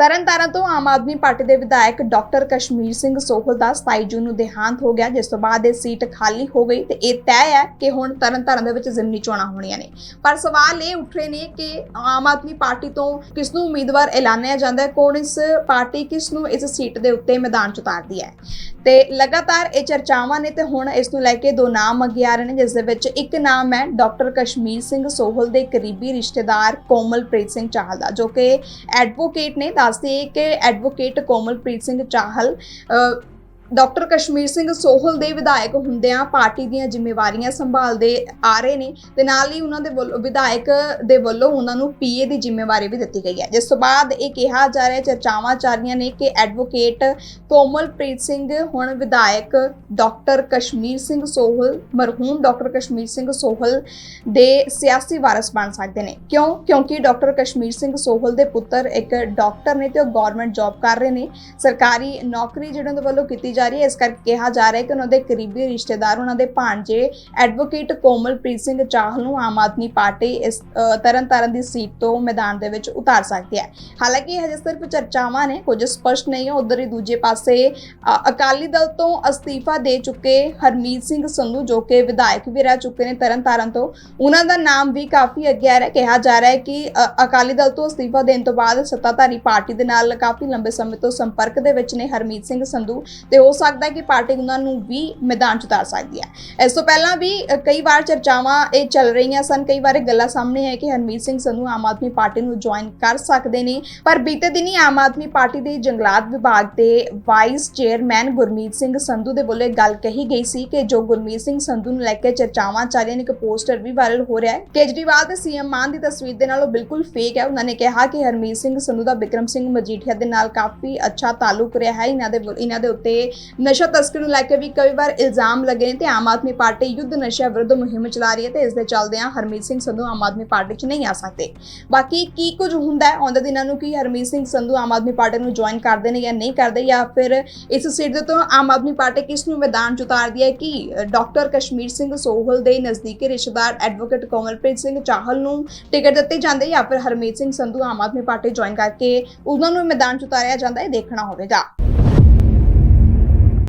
ਤਰਨਤਾਰਨ ਤੋਂ ਆਮ ਆਦਮੀ ਪਾਰਟੀ ਦੇ ਵਿਧਾਇਕ ਡਾਕਟਰ ਕਸ਼ਮੀਰ ਸਿੰਘ ਸੋਹਲ ਦਾ 27 ਜੂਨ ਨੂੰ ਦੇਹਾਂਤ ਹੋ ਗਿਆ, ਜਿਸ ਤੋਂ ਬਾਅਦ ਇਹ ਸੀਟ ਖਾਲੀ ਹੋ ਗਈ ਤੇ ਇਹ ਤੈਅ ਹੈ ਕਿ ਹੁਣ ਤਰਨਤਾਰਨ ਦੇ ਵਿੱਚ ਜ਼ਿਮਨੀ ਚੋਣਾਂ ਹੋਣੀਆਂ ਨੇ। ਪਰ ਸਵਾਲ ਇਹ ਉੱਠ ਰਹੇ ਨੇ ਕਿ ਆਮ ਆਦਮੀ ਪਾਰਟੀ ਤੋਂ ਕਿਸ ਨੂੰ ਉਮੀਦਵਾਰ ਐਲਾਨਿਆ ਜਾਂਦਾ ਹੈ, ਕੌਣ ਇਸ ਪਾਰਟੀ ਕਿਸ ਨੂੰ ਇਸ ਸੀਟ ਦੇ ਉੱਤੇ ਮੈਦਾਨ 'ਚ ਉਤਾਰਦੀ ਹੈ? ਤੇ ਲਗਾਤਾਰ ਇਹ ਚਰਚਾਵਾਂ ਨੇ ਤੇ ਹੁਣ ਇਸ ਨੂੰ ਲੈ ਕੇ ਦੋ ਨਾਮ ਅੱਗੇ ਆ ਰਹੇ ਨੇ, ਜਿਸ ਦੇ ਵਿੱਚ ਇੱਕ ਨਾਮ ਹੈ ਡਾਕਟਰ ਕਸ਼ਮੀਰ ਸਿੰਘ ਸੋਹਲ ਦੇ ਕਰੀਬੀ ਰਿਸ਼ਤੇਦਾਰ ਕੋਮਲਪ੍ਰੀਤ ਸਿੰਘ ਚਾਹਲ ਦਾ, ਜੋ ਕਿ ਐਡਵੋਕੇਟ ਨੇ ਦੱਸਦੇ ਕਿ ਐਡਵੋਕੇਟ ਕੋਮਲਪ੍ਰੀਤ ਸਿੰਘ ਚਾਹਲ ਅ, ਡਾਕਟਰ ਕਸ਼ਮੀਰ ਸਿੰਘ ਸੋਹਲ ਦੇ ਵਿਧਾਇਕ ਹੁੰਦਿਆਂ ਪਾਰਟੀ ਦੀਆਂ ਜ਼ਿੰਮੇਵਾਰੀਆਂ ਸੰਭਾਲਦੇ ਆ ਰਹੇ ਨੇ ਤੇ ਨਾਲ ਹੀ ਉਹਨਾਂ ਦੇ ਵੱਲੋਂ, ਵਿਧਾਇਕ ਦੇ ਵੱਲੋਂ ਉਹਨਾਂ ਨੂੰ ਪੀਏ ਦੀ ਜ਼ਿੰਮੇਵਾਰੀ ਵੀ ਦਿੱਤੀ ਗਈ ਹੈ। ਜਿਸ ਤੋਂ ਬਾਅਦ ਇਹ ਕਿਹਾ ਜਾ ਰਿਹਾ, ਚਰਚਾਵਾਂ ਚੱਲ ਰਹੀਆਂ ਨੇ ਕਿ ਐਡਵੋਕੇਟ ਕੋਮਲਪ੍ਰੀਤ ਸਿੰਘ, ਹੁਣ ਵਿਧਾਇਕ ਡਾਕਟਰ ਕਸ਼ਮੀਰ ਸਿੰਘ ਸੋਹਲ, ਮਰਹੂਮ ਡਾਕਟਰ ਕਸ਼ਮੀਰ ਸਿੰਘ ਸੋਹਲ ਦੇ ਸਿਆਸੀ ਵਾਰਸ ਬਣ ਸਕਦੇ ਨੇ। ਕਿਉਂ? ਕਿਉਂਕਿ ਡਾਕਟਰ ਕਸ਼ਮੀਰ ਸਿੰਘ ਸੋਹਲ ਦੇ ਪੁੱਤਰ ਇੱਕ ਡਾਕਟਰ ਨੇ ਤੇ ਉਹ ਗਵਰਨਮੈਂਟ ਜੌਬ ਕਰ ਰਹੇ ਨੇ। ਸਰਕਾਰੀ ਨੌਕਰੀ ਜਿਹੜਾ ਉਹਨਾਂ ਦੇ ਵੱਲੋਂ ਕੀਤੀ ਜਾ ਰਹੀ ਹੈ। ਇਸ ਕਰਕੇ ਕਿਹਾ ਜਾ ਰਿਹਾ ਹੈ ਕਿ ਉਹਨਾਂ ਦੇ ਕਰੀਬੀ ਰਿਸ਼ਤੇਦਾਰ, ਉਹਨਾਂ ਦੇ ਭਾਣਜੇ ਐਡਵੋਕੇਟ ਕੋਮਲਪ੍ਰੀਤ ਸਿੰਘ ਚਾਹਲ ਨੂੰ ਆਮ ਆਦਮੀ ਪਾਰਟੀ ਇਸ ਤਰਨਤਾਰਨ ਦੀ ਸੀਟ ਤੋਂ ਮੈਦਾਨ ਦੇ ਵਿੱਚ ਉਤਾਰ ਸਕਦੀ ਹੈ। ਹਾਲਾਂਕਿ ਇਹ ਹਜੇ ਸਿਰਫ ਚਰਚਾਵਾਂ ਨੇ, ਕੁਝ ਸਪਸ਼ਟ ਨਹੀਂ ਹੈ। ਉਧਰ ਹੀ ਦੂਜੇ ਪਾਸੇ ਅਕਾਲੀ ਦਲ ਤੋਂ ਅਸਤੀਫਾ ਦੇ ਚੁੱਕੇ ਹਰਮੀਤ ਸਿੰਘ ਸੰਧੂ, ਜੋ ਕਿ ਵਿਧਾਇਕ ਵੀ ਰਹਿ ਚੁੱਕੇ ਨੇ ਤਰਨਤਾਰਨ ਤੋਂ, ਉਹਨਾਂ ਦਾ ਨਾਮ ਵੀ ਕਾਫੀ ਅੱਗੇ ਆ ਰਿਹਾ ਕਿਹਾ ਜਾ ਰਿਹਾ ਹੈ ਕਿ ਅਕਾਲੀ ਦਲ ਤੋਂ ਅਸਤੀਫਾ ਦੇਣ ਤੋਂ ਬਾਅਦ ਸੱਤਾਧਾਰੀ ਪਾਰਟੀ ਦੇ ਨਾਲ ਕਾਫੀ ਲੰਬੇ ਸਮੇਂ ਤੋਂ ਸੰਪਰਕ ਦੇ ਵਿੱਚ ਨੇ ਹਰਮੀਤ ਸਿੰਘ ਸੰਧੂ ਤੇ ਹੋ ਸਕਦਾ ਹੈ ਕਿ ਪਾਰਟੀ ਉਹਨਾਂ ਨੂੰ ਵੀ ਮੈਦਾਨ 'ਚ ਉਤਾਰ ਸਕਦੀ ਹੈ। ਇਸ ਤੋਂ ਪਹਿਲਾਂ ਵੀ ਕਈ ਵਾਰ ਚਰਚਾਵਾਂ ਇਹ ਚੱਲ ਰਹੀਆਂ ਸਨ, ਕਈ ਵਾਰ ਇਹ ਗੱਲਾਂ ਸਾਹਮਣੇ ਹੈ ਕਿ ਹਰਮੀਤ ਸਿੰਘ ਸੰਧੂ ਆਮ ਆਦਮੀ ਪਾਰਟੀ ਨੂੰ ਜੁਆਇਨ ਕਰ ਸਕਦੇ ਨੇ। ਪਰ ਬੀਤੇ ਦਿਨੀ ਆਮ ਆਦਮੀ ਪਾਰਟੀ ਦੇ ਜੰਗਲਾਤ ਵਿਭਾਗ ਦੇ ਵਾਈਸ ਚੇਅਰਮੈਨ ਗੁਰਮੀਤ ਸਿੰਘ ਸੰਧੂ ਦੇ ਵੱਲੋਂ ਇਹ ਗੱਲ ਕਹੀ ਗਈ ਸੀ ਕਿ ਜੋ ਗੁਰਮੀਤ ਸਿੰਘ ਸੰਧੂ ਨੂੰ ਲੈ ਕੇ ਚਰਚਾਵਾਂ ਚੱਲ ਰਹੀਆਂ ਨੇ, ਇੱਕ ਪੋਸਟਰ ਵੀ ਵਾਇਰਲ ਹੋ ਰਿਹਾ ਹੈ। ਕੇਜਰੀਵਾਲ ਤੇ ਸੀਐਮ ਮਾਨ ਦੀ ਤਸਵੀਰ ਦੇ ਨਾਲ ਉਹ ਬਿਲਕੁਲ ਫੇਕ ਹੈ। ਉਹਨਾਂ ਨੇ ਕਿਹਾ ਕਿ ਹਰਮੀਤ ਸਿੰਘ ਸੰਧੂ ਦਾ ਬਿਕਰਮ ਸਿੰਘ ਮਜੀਠੀਆ ਦੇ ਨਾਲ ਕਾਫੀ ਅੱਛਾ ਤਾਲੁਕ ਰਿਹਾ ਹੈ। ਇਹਨਾਂ ਦੇ ਇਹਨਾਂ ਦੇ ਉੱਤੇ ਨਸ਼ਾ ਤਸਕਰੀ ਨੂੰ ਲੈ ਕੇ ਵੀ ਕਈ ਵਾਰ ਇਲਜ਼ਾਮ ਲੱਗੇ ਨੇ ਤੇ ਆਮ ਆਦਮੀ ਪਾਰਟੀ ਯੁੱਧ ਨਸ਼ਾ ਵਿਰੁੱਧ ਮੁਹਿੰਮ ਚਲਾ ਰਹੀ ਹੈ ਤੇ ਇਸ ਦੇ ਚੱਲਦਿਆਂ ਹਰਮੀਤ ਸਿੰਘ ਸੰਧੂ ਆਮ ਆਦਮੀ ਪਾਰਟੀ 'ਚ ਨਹੀਂ ਆ ਸਕਦੇ। ਬਾਕੀ ਕੀ ਕੁਝ ਹੁੰਦਾ ਹੈ? ਆਉਂਦੇ ਦਿਨਾਂ ਨੂੰ ਕੀ ਹਰਮੀਤ ਸਿੰਘ ਸੰਧੂ ਆਮ ਆਦਮੀ ਪਾਰਟੀ ਨੂੰ ਜੁਆਇਨ ਕਰਦੇ ਨੇ ਜਾਂ ਨਹੀਂ ਕਰਦੇ ਜਾਂ ਫਿਰ ਇਸ ਸੀਟ ਦੇ ਤੋਂ ਆਮ ਆਦਮੀ ਪਾਰਟੀ ਕਿਸ ਨੂੰ ਮੈਦਾਨ 'ਚ ਉਤਾਰਦੀ ਹੈ ਕਿ ਡਾਕਟਰ ਕਸ਼ਮੀਰ ਸਿੰਘ ਸੋਹਲ ਦੇ ਨਜ਼ਦੀਕੀ ਰਿਸ਼ਤੇਦਾਰ ਐਡਵੋਕੇਟ ਕੋਮਲਪ੍ਰੀਤ ਸਿੰਘ ਚਾਹਲ ਨੂੰ ਟਿਕਟ ਦਿੱਤੀ ਜਾਂਦੀ ਹੈ ਜਾਂ ਫਿਰ ਹਰਮੀਤ ਸਿੰਘ ਸੰਧੂ ਆਮ ਆਦਮੀ ਪਾਰਟੀ ਜੁਆਇਨ ਕਰਕੇ ਉਹਨਾਂ ਨੂੰ ਮੈਦਾਨ 'ਚ ਉਤਾਰਿਆ ਜਾਂਦਾ ਹੈ? ਦੇਖਣਾ ਹੋਵੇਗਾ।